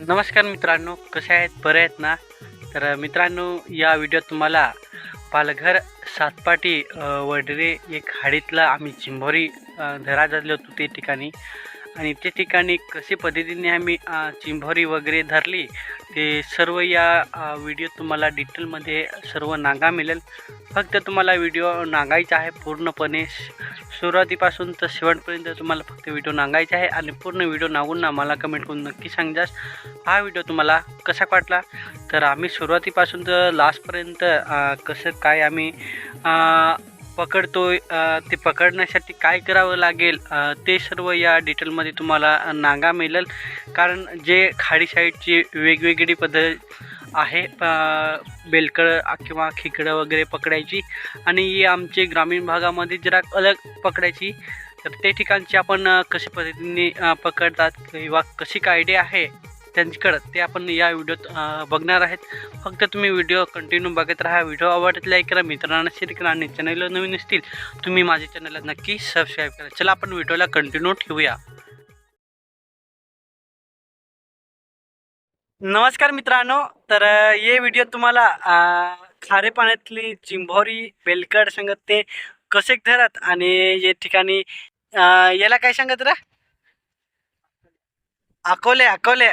नमस्कार मित्रांनो कसे आहेत? बरे आहेत ना? तर मित्रांनो या व्हिडिओत तुम्हाला पालघर सातपाटी वडरे एक हाडीतला आम्ही चिंभोरी धरा धरले होतो ते ठिकाणी. आणि ते ठिकाणी कशी पद्धतीने आम्ही चिंभोरी वगैरे धरली ते सर्व या व्हिडिओ तुम्हाला डिटेलमध्ये सर्व नागा मिळेल. फक्त तुम्हाला व्हिडिओ नागायचा आहे पूर्णपणे. सुरुवातीपासून तर शेवटपर्यंत तुम्हाला फक्त व्हिडिओ नागायचा आहे आणि पूर्ण व्हिडिओ नागून मला कमेंट करून नक्की सांगजास हा व्हिडिओ तुम्हाला कसा वाटला? तर आम्ही सुरुवातीपासून तर लास्टपर्यंत कसं काय आम्ही पकडतोय ते पकडण्यासाठी काय करावं लागेल ते सर्व या डिटेलमध्ये तुम्हाला नांगा मिळेल. कारण जे खाडी साईडची वेगवेगळी पद्धत आहे बेलकळ किंवा खेकडं वगैरे पकडायची आणि ही आमचे ग्रामीण भागामध्ये जरा अलग पकडायची. तर ते ठिकाणची आपण कशा पद्धतीने पकडतात किंवा कशी काय आहे त्यांच्याकडं ते आपण या व्हिडिओत बघणार आहेत. फक्त तुम्ही व्हिडिओ कंटिन्यू बघत राहा. व्हिडिओ आवडत लाईक करा. मित्रांना शेअर करा. आणि चॅनलला नवीन असतील तुम्ही माझ्या चॅनलला नक्की सबस्क्राईब करा. चला आपण व्हिडिओला कंटिन्यू ठेवूया. नमस्कार मित्रांनो. तर ये व्हिडिओ तुम्हाला खारे पाण्यातली चिंभोरी बेलकड सांगत ते कसे धरत आणि या ठिकाणी याला काय सांगत रा? अकोले अकोले.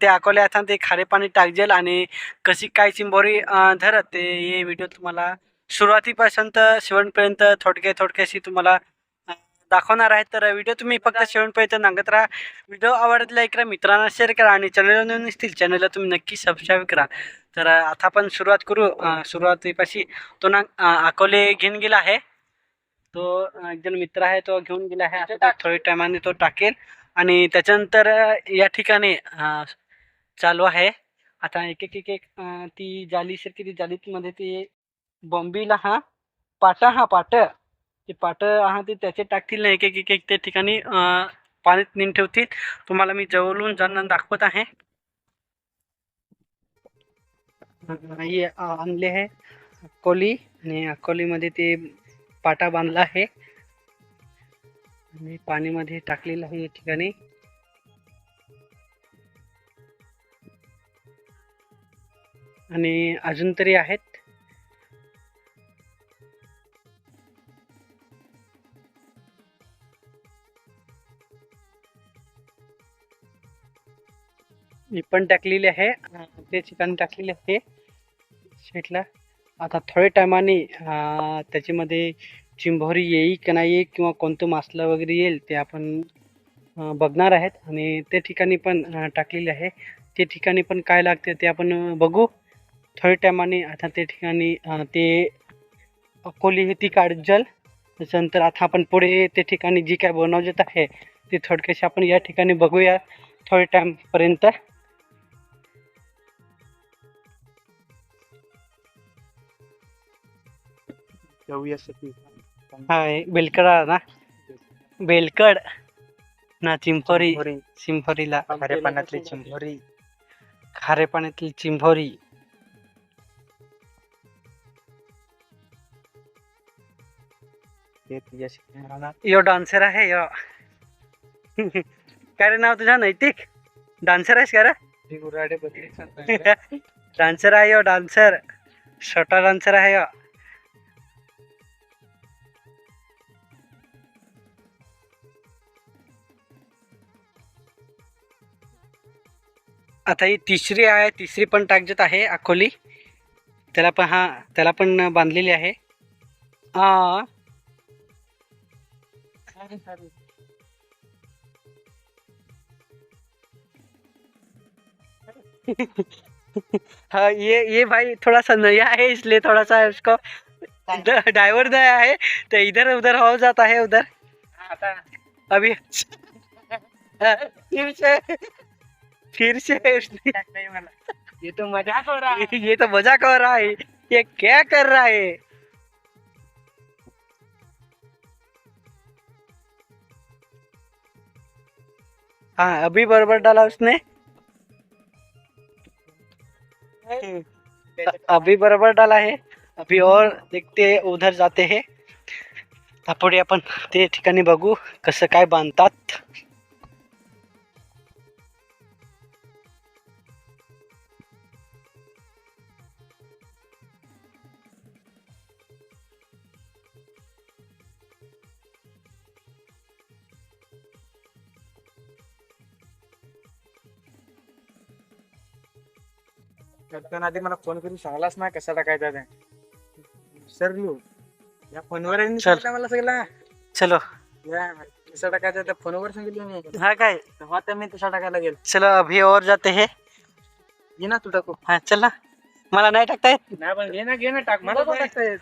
ते अकोले आता ते खारे पाणी टाकजेल आणि कशी काय चिंबोरी धरत ते हे व्हिडिओ तुम्हाला सुरुवातीपासून तर शेवटपर्यंत थोडक्या थोडक्याशी तुम्हाला दाखवणार आहे. तर व्हिडिओ तुम्ही फक्त शेवटपर्यंत नांगत राहा. व्हिडिओ आवडला लाईक मित्रांना शेअर करा आणि चॅनलला नवीन असतील चॅनलला तुम्ही नक्की सबस्क्राईब करा. तर आता आपण सुरुवात करू. सुरुवातीपाशी तो ना अकोले घेऊन गेला आहे. तो एक जण मित्र आहे तो घेऊन गेला आहे. आता थोड्या टायमाने तो टाकेल. आणि त्याच्यानंतर या ठिकाणी चालू आहे. आता एक एक एक एक ती जाली सारखी ती जालीमध्ये ती बॉम्बीला हा पाटा हा पाट. ते पाट हा ते त्याचे टाकतील ना एक एक एक एक त्या ठिकाणी पाण्यात नेऊन ठेवतील. तुम्हाला मी जवळून जाणं दाखवत आहे. आणले आहे अकोली आणि अकोलीमध्ये ते पाटा बांधला आहे. आणि पाणीमध्ये टाकलेलं आहे या ठिकाणी. आणि अजून तरी आहेत. मी पण टाकलेली आहे. ते ठिकाणी टाकलेले आहे. शेटला. आता थोड्या टायमाने त्याच्यामध्ये चिंभोरी येईल का नाही येईल किंवा कोणतं मासलं वगैरे येईल ते आपण बघणार आहेत. आणि ते ठिकाणी पण टाकलेले आहे. ते ठिकाणी पण काय लागते ते आपण बघू. थोड्या टायमाने आता ते ठिकाणी ते अकोली हे ती काढजल त्याच्यानंतर आता आपण पुढे ते ठिकाणी जी काय बनवत आहे ते थोडक्याशी आपण या ठिकाणी बघूया थोड्या टाईमपर्यंत हाय बेलकडा ना? बेलकड ना चिंफोरी. चिंफोरीला. खाऱ्या पाण्यातली चिंभोरी खारे पाण्यातली मला यो डान्सर आहे यो. काय रे नाव तुझं? नैतिक? डान्सर आहेस का रे? डान्सर आहे यो डान्सर. छोटा डान्सर आहे यो. आता ही तिसरी आहे तिसरी पण टाकजत आहे अकोली. त्याला पण हा त्याला पण बांधलेली आहे. हा हाँ ये ये भाई थोड़ा सा नया है इसलिए थोड़ा सा उसको ड्राइवर नया है तो इधर उधर हो जाता है उधर. आता. अभी फिर से ये तो मजाक हो रहा. है ये तो मजाक हो रहा. है ये क्या कर रहा है? हाँ अभी बराबर डाला उसने? अभी बराबर डाला है. अभी और देखते हैं उधर जाते हैं. आपण ते ठिकाणी बघू कसं काय बांधतात. करताना आधी मला फोन करून सांगलाच ना कसा टाकायचा ते? विसरलो या फोनवर आहे ना चल. सांगितलं मला सगळं चलो. या कसा टाकायचा त्या फोनवर सांगितलं मी. हा काय? तेव्हा तर मी तसा टाकायला गेलो. चलो अभी और जाते हैं. घे ना तू टाकू. हा चल ना. मला नाही टाकता येत? नाही पण घे ना घे ना टाक. मला पण टाकता येत.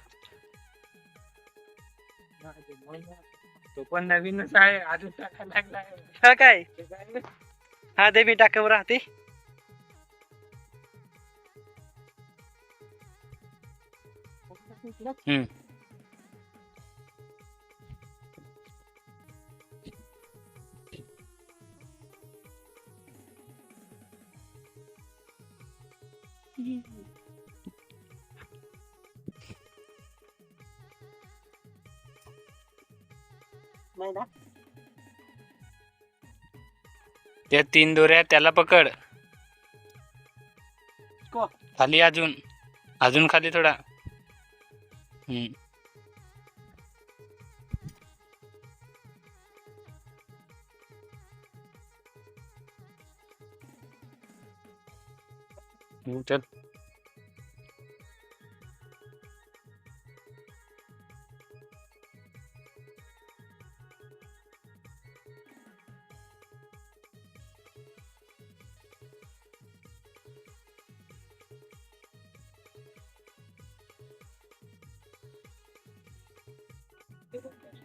तो पण नवीनच आहे अजून टाकायला लागलाय हा काय? ते काय. हा दे मी टाकावर राहते. त्या तीन दोऱ्या त्याला पकड? खाली अजून. अजून खाली थोडा. 嗯，木真。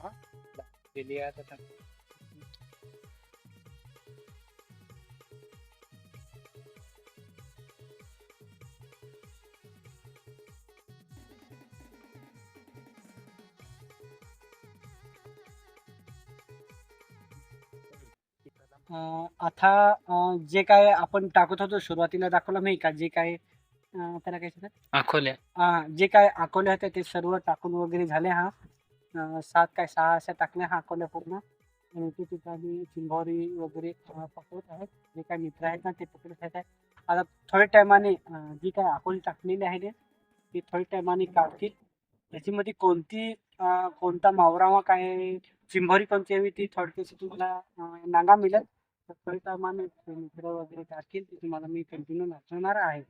दिली आता अं, आता जे काय आपण टाकत होतो सुरुवातीला दाखवलं मी का? जे काय त्याला काय हा जे काय अकोले होते ते सर्व टाकून वगैरे झाले हा. सात काय सहा अशा टाकल्या हा अकोल्या पूर्ण. आणि ते ठिकाणी चिंभोरी वगैरे पकडत आहेत. जे काय मित्र आहेत ना ते पकडत आहेत. आता थोड्या टायमाने जी काय अकोली टाकलेली आहे ते ती थोड्या टायमाने काढतील. त्याच्यामध्ये कोणती कोणता मावरावा काय चिंभोरी कोणती हवी ती थोडक्याची तुम्हाला नागा मिळेल. तर थोड्या टायमाने मित्र वगैरे टाकतील ते तुम्हाला मी कंटिन्यू दाखवणार आहे.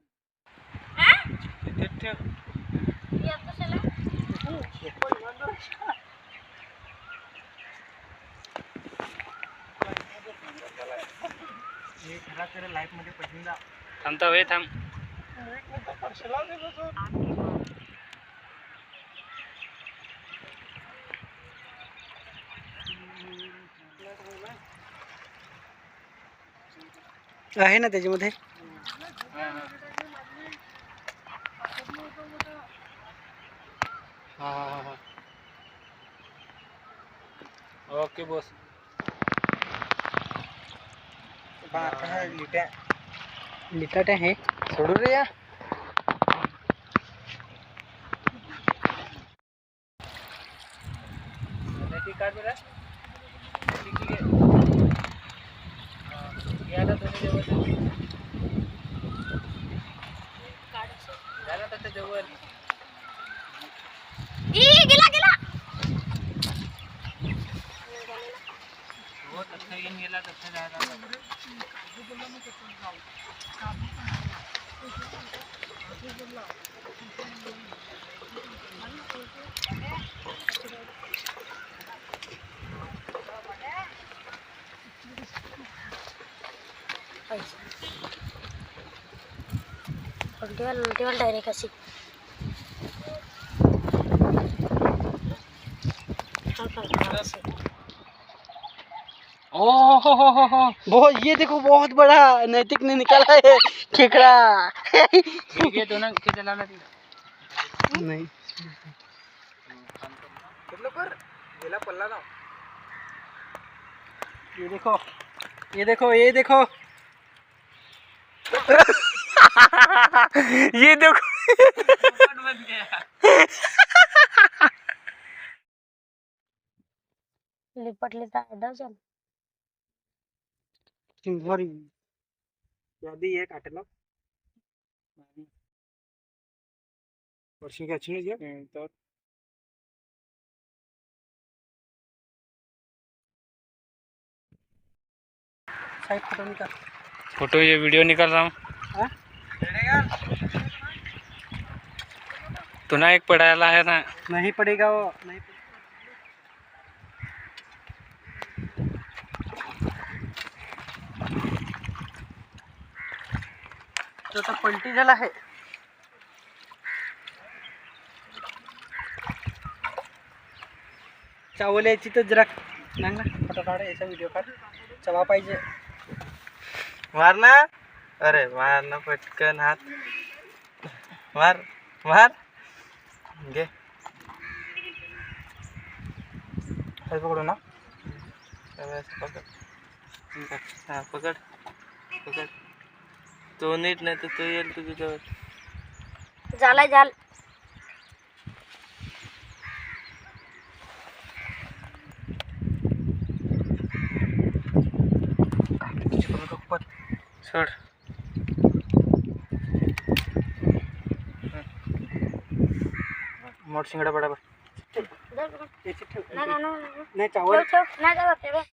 थांबता वे थांब. आहे ना त्याच्यामध्ये हा हा हा ओके बॉस। बारका आहे लिट्या लिटाट आहे सोडू रे या काय बरं ठीक आहे याला तुम्ही जवळ झालं त्याच्याजवळ हो तसं येऊन गेला तसं जायला उलटीवाल उलटीवाल डायरेक्ट अशी ओ हो हो हो हो बहुत ये देखो बहुत बड़ा नैतिक ने निकाला है खेकड़ा। ठीक आहे तो ना खिचायला ना ती नहीं। कुठलं कर गेला पल्ला ना ये देखो ये देखो ये देखो। ये देखो। लिपटले तर डझन चिंबोरी यादी एक आटलो वर्षी घ्यायची तर. साईड फोटो निकाल फोटो ये वीडियो निकाल रहा हूँ। तो ना एक पढ़ाया है ना। नहीं पड़ेगा वो। नहीं तो आता पलटी झाला आहे चावल यायची तर जरा नाही ना फोटो काढ याचा व्हिडिओ काढ. चवा पाहिजे. मार ना. अरे मार ना पटकन हात. मार मार. घे. पकडू ना. पकड हां हा पकड. पकड. तो नीट नाही तर तो येईल तुझ्याजवळ. झाला झाला. सोड मोठ शिंगडा बडाबर याची ठेव नाही नाही, नाही नाही चावल ठेव ठेव नाही जात ते बे.